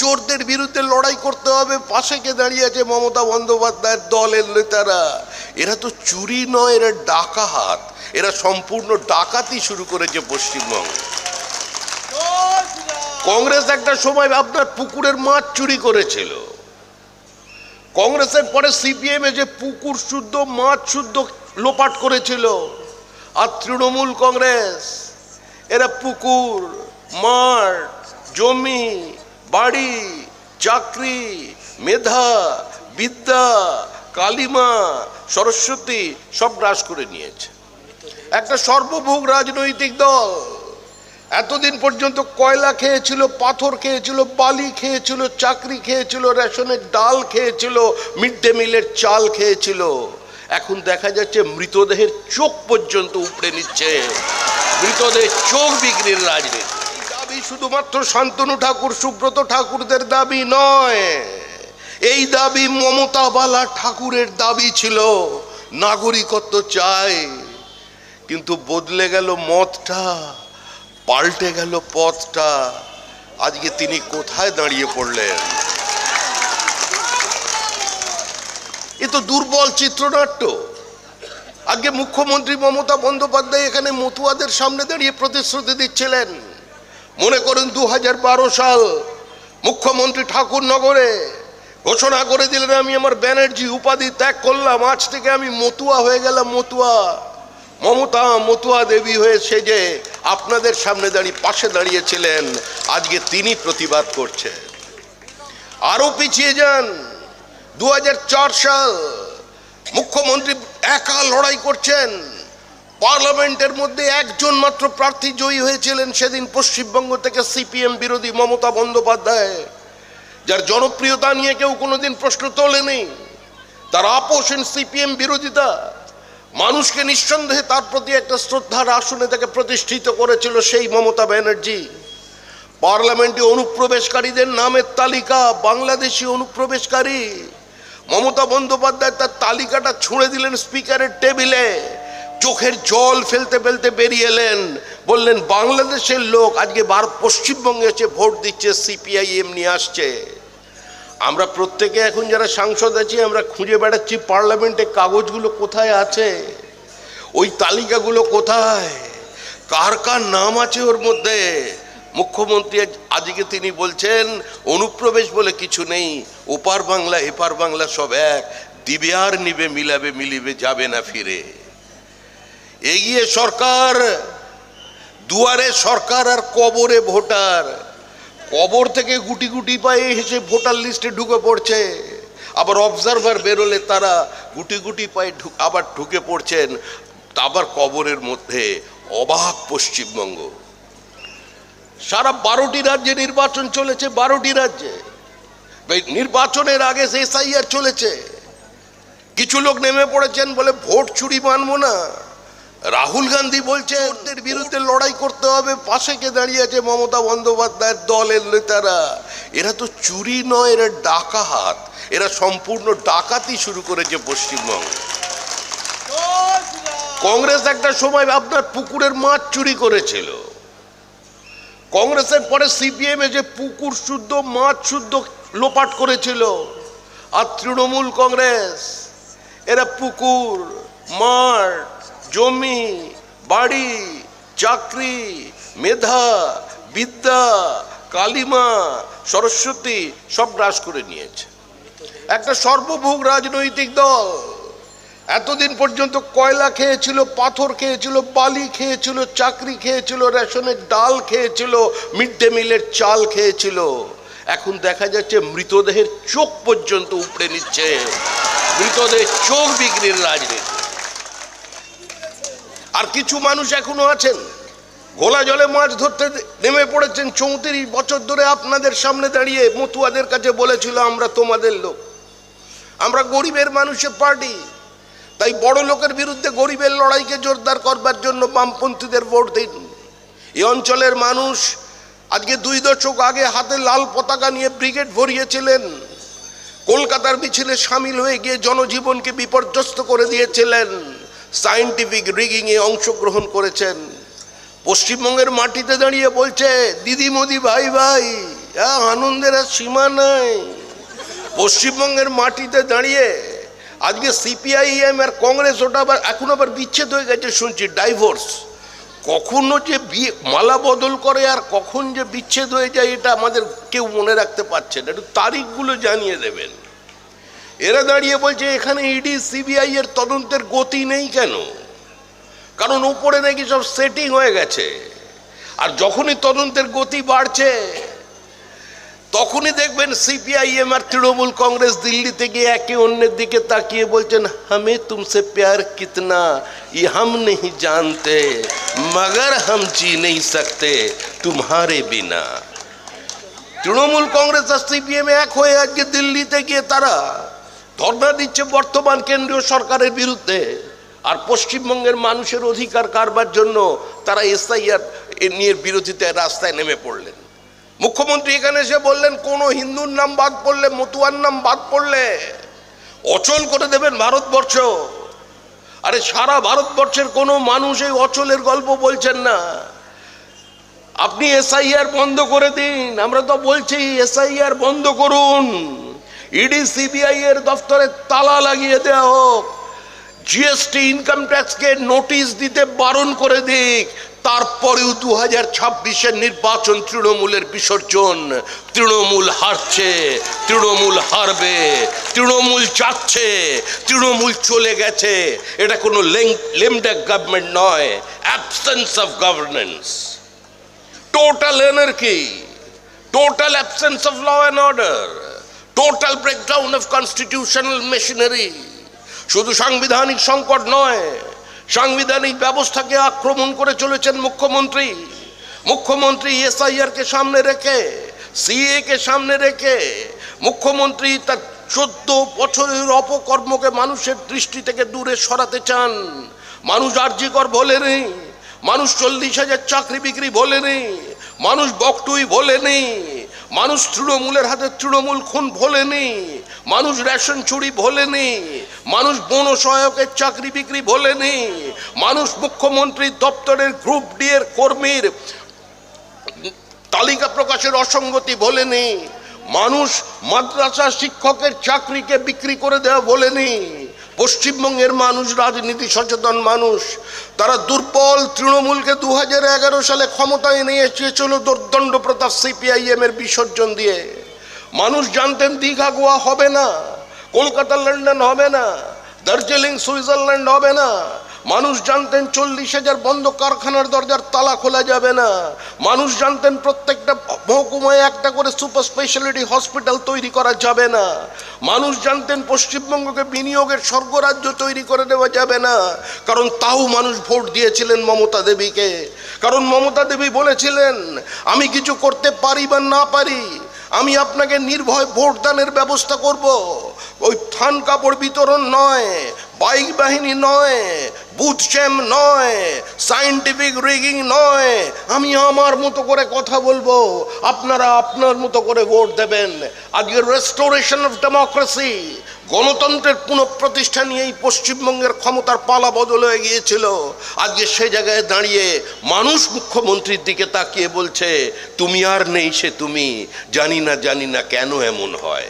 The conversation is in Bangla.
চোরদের বিরুদ্ধে লড়াই করতে হবে, পাশে কে দাঁড়িয়ে আছে মমতা বন্দ্যোপাধ্যায়ের দলের নেতারা। এরা তো চুরি নয়, এরা ডাকাহাত। এরা সম্পূর্ণ ডাকাতি শুরু করেছে পশ্চিমবঙ্গে। কংগ্রেস একটা সময় আপনার পুকুরের মাছ চুরি করেছিল। কংগ্রেসের পরে সিপিএম এ যে পুকুর শুদ্ধ, মাছ শুদ্ধ লোপাট করেছিল। আর তৃণমূল কংগ্রেস, এরা পুকুর, মাঠ, জমি বাড়ি, চাকরি, মেধা, বিদ্যা, কালিমা, সরস্বতী সব গ্রাস করে নিয়েছে। একটা সর্বভোগ রাজনৈতিক দল। এতদিন পর্যন্ত কয়লা খেয়েছিল, পাথর খেয়েছিল, বালি খেয়েছিল, চাকরি খেয়েছিল, রেশনের ডাল খেয়েছিল, মিড ডে মিলের চাল খেয়েছিল। এখন দেখা যাচ্ছে মৃতদেহের চোখ পর্যন্ত উপড়ে নিচ্ছে। মৃতদেহের চোখ বিক্রির রাজনীতি। দাবি শুধুমাত্র শান্তনু ঠাকুর, সুব্রত ঠাকুরদের দাবি নয়। এই দাবি মমতা বালা ঠাকুরের দাবি ছিল, নাগরিকত্ব চাই। কিন্তু বদলে গেল মতটা, পাল্টে গেল পথটা। আজকে তিনি কোথায় দাঁড়িয়ে পড়লেন? এ তো দুর্বল চিত্রনাট্য। আজকে মুখ্যমন্ত্রী মমতা বন্দ্যোপাধ্যায় এখানে মতুয়াদের সামনে দাঁড়িয়ে প্রতিশ্রুতি দিচ্ছিলেন। মনে করুন দু হাজার বারো সাল মুখ্যমন্ত্রী ঠাকুরনগরে ঘোষণা করে দিলেন, আমি আমার ব্যানার্জি উপাধি ত্যাগ করলাম, আজ থেকে আমি মতুয়া হয়ে গেলাম, মতুয়া। মমতা মতুয়া দেবী হয়ে সেজে আপনাদের সামনে দাঁড়িয়ে, পাশে দাঁড়িয়েছিলেন। আজকে তিনি প্রতিবাদ করছেন। আরও পিছিয়ে যান দু হাজার চার সাল মুখ্যমন্ত্রী একা লড়াই করছেন। পার্লামেন্টের মধ্যে একজন মাত্র প্রার্থী জয়ী হয়েছিলেন সেদিন পশ্চিমবঙ্গ থেকে সিপিএম বিরোধী মমতা বন্দ্যোপাধ্যায়, যার জনপ্রিয়তা নিয়ে কেউ কোনোদিন প্রশ্ন তোলেনি। তার আপোষণ সিপিএম বিরোধিতা, মানুষকে নিঃসন্দেহে তার প্রতি একটা শ্রদ্ধার আসনে তাকে প্রতিষ্ঠিত করেছিল সেই মমতা ব্যানার্জি। পার্লামেন্টে অনুপ্রবেশকারীদের নামের তালিকা, বাংলাদেশি অনুপ্রবেশকারী। মমতা বন্দ্যোপাধ্যায় তার তালিকাটা ছুঁড়ে দিলেন স্পিকারের টেবিলে। চোখের জল ফেলতে ফেলতে বেরিয়ে এলেন। বললেন, বাংলাদেশের লোক আজকে বার পশ্চিমবঙ্গে এসে ভোট দিচ্ছে সিপিআইএম নিয়ে আসছে। আমরা প্রত্যেকে এখন যারা সাংসদ আছি, আমরা খুঁজে বেড়াচ্ছি পার্লামেন্টে কাগজগুলো কোথায় আছে, ওই তালিকাগুলো কোথায়, কার কার নাম আছে ওর মধ্যে? মুখ্যমন্ত্রী আজ- আজকে তিনি বলছেন, অনুপ্রবেশ বলে কিছু নেই, ওপার বাংলা, এপার বাংলা সব এক, দিবে আর নিবে, মিলাবে, মিলিবে, যাবে না ফিরে। এগিয়ে সরকার, দুয়ারে সরকার আর কবরে ভোটার। কবর থেকে গুটি গুটি পায়ে হেসে ভোটার লিস্টে ঢুকে পড়ছে। আবার অবজারভার বেরোলে তারা গুটি গুটি পায়ে ঢুক, আবার ঢুকে পড়ছেন। আবার কবরের মধ্যে, অবাক পশ্চিমবঙ্গ। সারা বারোটি রাজ্যে নির্বাচন চলেছে, বারোটি রাজ্যে। নির্বাচনের আগে এসআইআর চলেছে। কিছু লোক নেমে পড়েছেন বলে ভোট চুরি মানবো না। রাহুল গান্ধী বলছে ওদের বিরুদ্ধে লড়াই করতে হবে, পাশে কে দাঁড়িয়ে আছে মমতা বন্দ্যোপাধ্যায়ের দলের নেতারা। এরা তো চুরি নয়, এরা ডাকাহাত। এরা সম্পূর্ণ ডাকাতি শুরু করেছে পশ্চিমবঙ্গে। কংগ্রেস একটা সময় আপনার পুকুরের মাছ চুরি করেছিল। কংগ্রেসের পরে সিপিএম এ যে পুকুর শুদ্ধ, মাছ শুদ্ধ লোপাট করেছিল। আর তৃণমূল কংগ্রেস, এরা পুকুর, মাঠ জমি, বাড়ি, চাকরি, মেধা, বিদ্যা, কালিমা, সরস্বতী সব গ্রাস করে নিয়েছে। একটা সর্বভোগ রাজনৈতিক দল। এতদিন পর্যন্ত কয়লা খেয়েছিল, পাথর খেয়েছিল, বালি খেয়েছিল, চাকরি খেয়েছিল, রেশনের ডাল খেয়েছিল, মিড ডে মিলের চাল খেয়েছিল। এখন দেখা যাচ্ছে মৃতদেহের চোখ পর্যন্ত উপড়ে নিচ্ছে। মৃতদেহের চোখ বিক্রির রাজনীতি। আর কিছু মানুষ এখনও আছেন। ঘোলা জলে মাছ ধরতে নেমে পড়েছেন। চৌত্রিশ বছর ধরে আপনাদের সামনে দাঁড়িয়ে মতুয়াদের কাছে বলেছিল, আমরা তোমাদের লোক। আমরা গরিবের মানুষের পার্টি তাই বড় লোকের বিরুদ্ধে গরিবের লড়াইকে জোরদার করবার জন্য বামপন্থীদের ভোট দিন। এই অঞ্চলের মানুষ আজকে দুই দশক আগে হাতে লাল পতাকা নিয়ে ব্রিগেড ভরিয়েছিলেন। কলকাতার মিছিলে সামিল হয়ে গিয়ে জনজীবনকে বিপর্যস্ত করে দিয়েছিলেন। সায়েন্টিফিক রিগিংয়ে অংশগ্রহণ করেছেন। পশ্চিমবঙ্গের মাটিতে দাঁড়িয়ে বলছে, দিদি মোদি, ভাই ভাই আনন্দের আর সীমা নাই। পশ্চিমবঙ্গের মাটিতে দাঁড়িয়ে আজকে সিপিআইএম আর কংগ্রেস ওটা আবার এখন আবার বিচ্ছেদ হয়ে গেছে, শুনছি ডাইভোর্স কখনো যে বিয়ে, মালা বদল করে আর কখন যে বিচ্ছেদ হয়ে যায়, এটা আমাদের কেউ মনে রাখতে পারছে না। একটু তারিখগুলো জানিয়ে দেবেন। এরা দাঁড়িয়ে বলছে, এখানে ইডি সিবিআই এর তদন্তের গতি নেই কেন? কারণ উপরে নাকি সব সেটিং হয়ে গেছে। আর যখনই তদন্তের গতি বাড়ছে, তখনই দেখবেন সিপিআইএম আর তৃণমূল কংগ্রেস দিল্লিতে গিয়ে একে অন্যের দিকে তাকিয়ে বলছেন, হামে তুমসে প্যার কিতনা, ই হাম নেই জানতে, মগর হাম জি নেই সকতে তুমারে বিনা। তৃণমূল কংগ্রেস আর সিপিএম এক হয়ে আজকে দিল্লিতে গিয়ে তারা ধর্ণা দিচ্ছে বর্তমান কেন্দ্রীয় সরকারের বিরুদ্ধে। আর পশ্চিমবঙ্গের মানুষের অধিকার কারবার জন্য তারা এসআইআর নিয়ে বিরোধিতায় রাস্তায় নেমে পড়লেন। মুখ্যমন্ত্রী এখানে এসে বললেন, কোন হিন্দুর নাম বাদ পড়লে, মতুয়ার নাম বাদ পড়লে অচল করে দেবেন ভারতবর্ষ। আরে সারা ভারতবর্ষের কোনো মানুষ এই অচলের গল্প বলছেন না। আপনি এসআইআর বন্ধ করে দিন, আমরা তো বলছি এসআইআর বন্ধ করুন। ইডি সিবিআই এর দফতরে তালা লাগিয়ে দেওয়া হোক। জিএসটি ইনকাম ট্যাক্সকে নোটিশ দিতে বারণ করে দিক। তারপরেও দু হাজার ছাব্বিশের নির্বাচন তৃণমূলের বিসর্জন। তৃণমূল হারছে তৃণমূল হারবে তৃণমূল চাচ্ছে তৃণমূল চলে গেছে। এটা কোনো লেমডেক গভর্নমেন্ট নয় absence of governance total anarchy total absence of law and order, total breakdown of constitutional machinery শুধু সাংবিধানিক সংকট নয়, সাংবিধানিক ব্যবস্থাকে আক্রমণ করে চলেছেন মুখ্যমন্ত্রী। মুখ্যমন্ত্রী এসআইআর কে সামনে রেখে, সিএ কে সামনে রেখে, মুখ্যমন্ত্রী তার চোদ্দ বছরের অপকর্মকে মানুষের দৃষ্টি থেকে দূরে সরাতে চান। মানুষ আর্যিকর বলেনি, মানুষ চল্লিশ হাজার চাকরি বিক্রি বলেনি, মানুষ বকটুই বলেনি। মানুষ তৃণমূলের হাতে তৃণমূল খুন ভোলেনি, মানুষ রেশন চুরি ভোলেনি, মানুষ বন সহায়কের চাকরি বিক্রি ভোলেনি, মানুষ মুখ্যমন্ত্রী দপ্তরের গ্রুপ ডি এর কর্মীর তালিকা প্রকাশের অসঙ্গতি বলেনি মানুষ মাদ্রাসা শিক্ষকের চাকরিকে বিক্রি করে দেওয়া বলেনি পশ্চিমবঙ্গের মানুষ, রাজনীতি সচেতন মানুষ, তারা দুর্বল তৃণমূলকে দু হাজার এগারো সালে ক্ষমতায় নিয়ে এসেছিল দুর্দণ্ড প্রতাপ সিপিআইএম এর বিসর্জন দিয়ে। মানুষ জানতেন দীঘা, গোয়া হবে না, কলকাতা, লন্ডন হবে না, দার্জিলিং, সুইজারল্যান্ড হবে না। মানুষ জানতেন চল্লিশ হাজার বন্ধ কারখানার দরজার তালা খোলা যাবে না। মানুষ জানতেন প্রত্যেকটা মহকুমায় একটা করে সুপার স্পেশালিটি হসপিটাল তৈরি করা যাবে না। মানুষ জানতেন পশ্চিমবঙ্গকে বিনিয়োগের স্বর্গরাজ্য তৈরি করে দেওয়া যাবে না। কারণ তাও মানুষ ভোট দিয়েছিলেন মমতা দেবীকে। কারণ মমতা দেবী বলেছিলেন, আমি কিছু করতে পারি বা না পারি, আমি আপনাকে নির্ভয় ভোটদানের ব্যবস্থা করব। ওই থান কাপড় বিতরণ নয় বাইক বাহিনী নয় বুথ চ্যাম্প নয় সাইন্টিফিক রিগিং নয়। আমি আমার মতো করে কথা বলব, আপনারা আপনার মতো করে ভোট দেবেন। আজকে রেস্টোরেশন অফ ডেমোক্রেসি গণতন্ত্রের পুনঃপ্রতিষ্ঠা নিয়েই পশ্চিমবঙ্গের ক্ষমতার পালা বদল হয়ে গিয়েছিল। আজকে সে জায়গায় দাঁড়িয়ে মানুষ মুখ্যমন্ত্রীর দিকে তাকিয়ে বলছে, তুমি আর নেই সে তুমি, জানি না জানি না কেন এমন হয়।